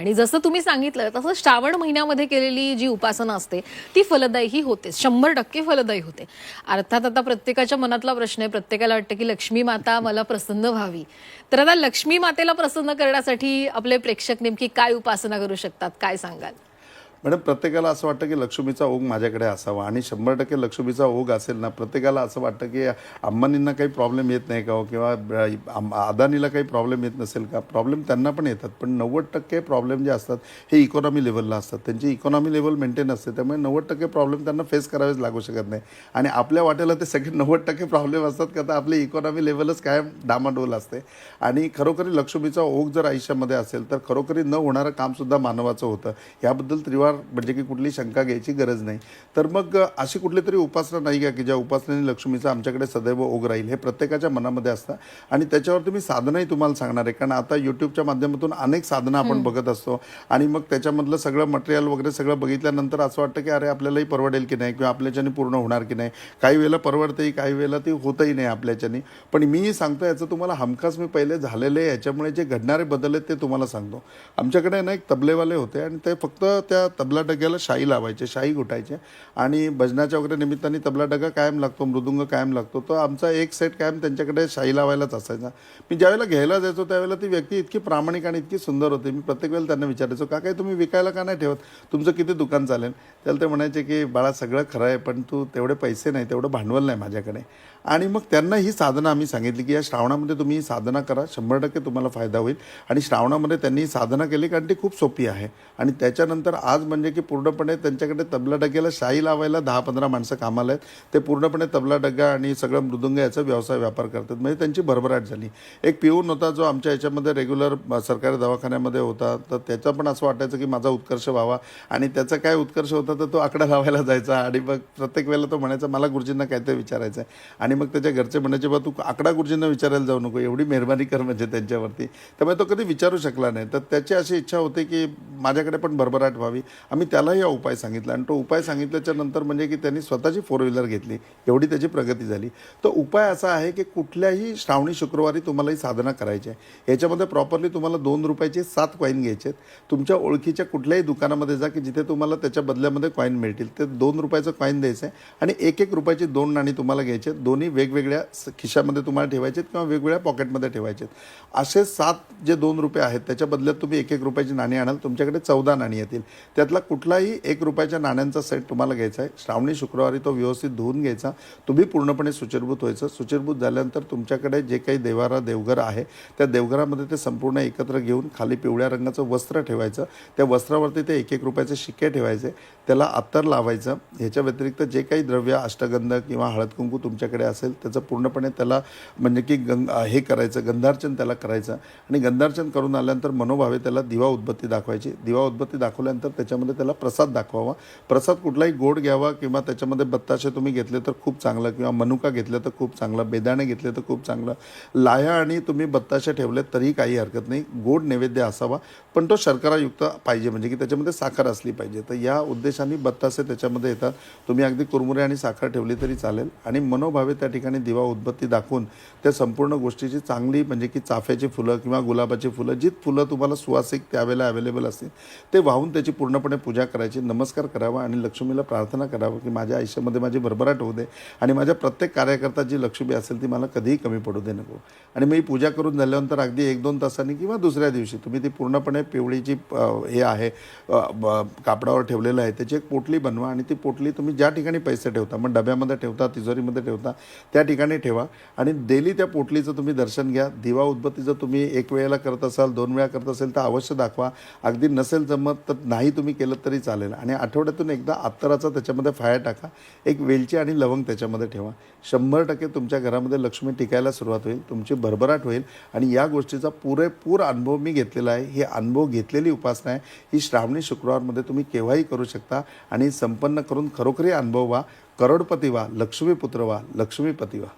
आणि जसं तुम्ही सांगितलं तसं श्रावण महिन्यामध्ये केलेली जी उपासना असते ती फलदायी होते. शंभर टक्के फलदायी होते. अर्थात आता प्रत्येकाच्या मनातला प्रश्न आहे. प्रत्येकाला वाटतं की लक्ष्मी माता मला प्रसन्न व्हावी. तर आता लक्ष्मी मातेला प्रसन्न करण्यासाठी आपले प्रेक्षक नेमकी काय उपासना करू शकतात? काय सांगाल? मॅडम प्रत्येकाला असं वाटतं की लक्ष्मीचा ओघ माझ्याकडे असावा आणि शंभर टक्के लक्ष्मीचा ओघ असेल ना प्रत्येकाला असं वाटतं की अंबानींना काही प्रॉब्लेम येत नाही का हो? किंवा अदानीला काही प्रॉब्लेम येत नसेल का? प्रॉब्लेम त्यांना पण येतात पण नव्वद टक्के प्रॉब्लेम जे असतात हे इकॉनॉमी लेवलला असतात. त्यांची इकॉनॉमी लेवल मेंटेन असते त्यामुळे नव्वद टक्के प्रॉब्लेम त्यांना फेस करावेच लागू शकत नाही. आणि आपल्या वाटेला ते सगळे नव्वद टक्के प्रॉब्लेम असतात का? तर आपली इकॉनॉमी लेवलच कायम डामाडोल असते. आणि खरोखरी लक्ष्मीचा ओघ जर आयुष्यामध्ये असेल तर खरोखरी न होणारं कामसुद्धा मानवाचं होतं. याबद्दल त्रिवार म्हणजे की कुठली शंका घ्यायची गरज नाही. तर मग अशी कुठली तरी उपासना नाही का की ज्या उपासनेने लक्ष्मीचा आमच्याकडे सदैव ओघ राहील हे प्रत्येकाच्या मनामध्ये असतं. आणि त्याच्यावरती मी साधनही तुम्हाला सांगणार आहे. कारण आता यूट्यूबच्या माध्यमातून अनेक साधनं आपण बघत असतो. आणि मग त्याच्यामधलं सगळं मटेरियल वगैरे सगळं बघितल्यानंतर असं वाटतं की अरे आपल्यालाही परवडेल की नाही? किंवा आपल्याच्याने पूर्ण होणार की नाही? काही वेळेला परवडतंही काही वेळेला ते होतही नाही आपल्याच्याने. पण मीही सांगतो याचं तुम्हाला हमखास मी पहिले झालेले याच्यामुळे जे घडणारे बदल आहेत ते तुम्हाला सांगतो. आमच्याकडे ना एक तबलेवाले होते आणि ते फक्त त्या तबला डग्याला शाई लावायचे शाई घुटायचे. आणि भजनाच्या वगैरे निमित्ताने तबला डगा कायम लागतो मृदुंग कायम लागतो. तर आमचा एक सेट कायम त्यांच्याकडे शाई लावायलाच असायचा. मी ज्यावेळेला घ्यायला जायचो त्यावेळेला ती व्यक्ती इतकी प्रामाणिक आणि इतकी सुंदर होती. मी प्रत्येक वेळेला त्यांना विचारायचो का काय तुम्ही विकायला का नाही ठेवत? तुमचं किती दुकान चालेल? त्याला ते म्हणायचे की बाळा सगळं खरं आहे पण तू तेवढे पैसे नाही तेवढं भांडवल नाही माझ्याकडे. आणि मग त्यांना ही साधनं आम्ही सांगितली की या श्रावणामध्ये तुम्ही ही साधना करा शंभर टक्के तुम्हाला फायदा होईल. आणि श्रावणामध्ये त्यांनी ही साधना केली कारण ती खूप सोपी आहे. आणि त्याच्यानंतर आज म्हणजे की पूर्णपणे त्यांच्याकडे तबला डग्याला शाई लावायला दहा पंधरा माणसं कामाला आहेत. ते पूर्णपणे तबला डग्गा आणि सगळं मृदुंग याचा व्यवसाय व्यापार करतात. म्हणजे त्यांची भरभराट झाली. एक पिऊन होता जो आमच्या याच्यामध्ये रेग्युलर सरकारी दवाखान्यामध्ये होता. तर त्याचा पण असं वाटायचं की माझा उत्कर्ष व्हावा. आणि त्याचा काय उत्कर्ष होता तर तो आकडा लावायला जायचा. आणि मग प्रत्येक वेळेला तो म्हणायचा मला गुरुजींना काय ते विचारायचं आहे आणि मग त्याच्या घरचे म्हणायचे बा तू आकडा गुरुजींना विचारायला जाऊ नको. एवढी मेहरबानी कर म्हणजे त्यांच्यावरती. त्यामुळे तो कधी विचारू शकला नाही. तर त्याची अशी इच्छा होती की माझ्याकडे पण भरभराट व्हावी. आम्ही त्यालाही हा उपाय सांगितला. आणि तो उपाय सांगितल्याच्या नंतर म्हणजे की त्यांनी स्वतःची फोर व्हीलर घेतली. एवढी त्याची प्रगती झाली. तर उपाय असा आहे की कुठल्याही श्रावणी शुक्रवारी तुम्हाला ही साधना करायची आहे. याच्यामध्ये प्रॉपरली तुम्हाला दोन रुपयाचे सात कॉईन घ्यायचे आहेत. तुमच्या ओळखीच्या कुठल्याही दुकानामध्ये जा की जिथे तुम्हाला त्याच्या बदल्यामध्ये कॉईन मिळतील. ते दोन रुपयाचं कॉईन द्यायचं आहे आणि एक एक रुपयाची दोन नाणी तुम्हाला घ्यायचे आहेत. दोन्ही वेगवेगळ्या खिशामध्ये तुम्हाला ठेवायचे आहेत किंवा वेगवेगळ्या पॉकेटमध्ये ठेवायचे आहेत. असे सात जे दोन रुपये आहेत त्याच्या बदल्यात तुम्ही एक एक रुपयाची नाणी आणाल. तुमच्याकडे चौदा नाणी येतील. त्यात त्यातला कुठलाही एक रुपयाच्या नाण्यांचा सेट तुम्हाला घ्यायचा आहे. श्रावणी शुक्रवारी तो व्यवस्थित धुवून घ्यायचा. तुम्ही पूर्णपणे सुचिरभूत व्हायचं. सुचिरभूत झाल्यानंतर तुमच्याकडे जे काही देवारा देवघर आहे त्या देवघरामध्ये ते संपूर्ण एकत्र घेऊन खाली पिवळ्या रंगाचं वस्त्र ठेवायचं. त्या वस्त्रावरती ते एक एक रुपयाचे शिक्के ठेवायचे. त्याला अत्तर लावायचं. ह्याच्या व्यतिरिक्त जे काही द्रव्य अष्टगंध किंवा हळद कुंकू तुमच्याकडे असेल त्याचं पूर्णपणे त्याला म्हणजे की गंग हे करायचं. गंधार्चन त्याला करायचं. आणि गंधार्चन करून आल्यानंतर मनोभावे त्याला दिवा उद्बत्ती दाखवायची. दिवा उद्बत्ती दाखवल्यानंतर त्याच्या त्याच्यामध्ये त्याला प्रसाद दाखवावा. प्रसाद कुठलाही गोड घ्यावा किंवा त्याच्यामध्ये बत्ताशे तुम्ही घेतले तर खूप चांगलं किंवा मनुका घेतलं तर खूप चांगलं बेदाणे घेतले तर खूप चांगलं लाया आणि तुम्ही बत्ताशे ठेवले तरीही काही हरकत नाही. गोड नैवेद्य असावा पण तो शर्करायुक्त पाहिजे म्हणजे की त्याच्यामध्ये साखर असली पाहिजे. तर या उद्देशाने बत्तासे त्याच्यामध्ये येतात. तुम्ही अगदी कुरमुरे आणि साखर ठेवली तरी चालेल. आणि मनोभावे त्या ठिकाणी दिवा उद्बत्ती दाखवून त्या संपूर्ण गोष्टीची चांगली म्हणजे की चाफ्याची फुलं किंवा गुलाबाची फुलं जी फुलं तुम्हाला सुवासिक त्यावेळेला अवेलेबल असतील ते वाहून त्याची पूर्ण पूर्णपणे पूजा करायची नमस्कार करावा आणि लक्ष्मीला प्रार्थना करावं की माझ्या आयुष्यामध्ये माझी भरभराट होऊ दे आणि माझ्या प्रत्येक कार्यकर्ता जी लक्ष्मी असेल ती मला कधीही कमी पडू दे नको. आणि मी पूजा करून झाल्यानंतर अगदी एक दोन तासांनी किंवा दुसऱ्या दिवशी तुम्ही ती पूर्णपणे पिवळीची हे आहे कापडावर ठेवलेलं आहे त्याची एक पोटली बनवा आणि ती पोटली तुम्ही ज्या ठिकाणी पैसे ठेवता मग डब्यामध्ये ठेवता तिजोरीमध्ये ठेवता त्या ठिकाणी ठेवा आणि डेली त्या पोटलीचं तुम्ही दर्शन घ्या. दिवा उद्बत्तीचं तुम्ही एक वेळेला करत असाल दोन वेळा करत असेल तर अवश्य दाखवा. अगदी नसेल जमत तर नाही तुम्ही तुम्ही केलं तरी चालेल. आणि आठवड्यातून एकदा अत्तराचा त्याच्यामध्ये फाया टाका. एक वेलची आणि लवंग त्याच्यामध्ये ठेवा. शंभर टक्के तुमच्या घरामध्ये लक्ष्मी टिकायला सुरुवात होईल तुमची भरभराट होईल आणि या गोष्टीचा पुरेपूर अनुभव मी घेतलेला आहे. ही अनुभव घेतलेली उपासना आहे. ही श्रावणी शुक्रवारमध्ये तुम्ही केव्हाही करू शकता आणि संपन्न करून खरोखरी अनुभव व्हा. करोडपती व्हा लक्ष्मीपुत्र व्हा लक्ष्मीपती व्हा.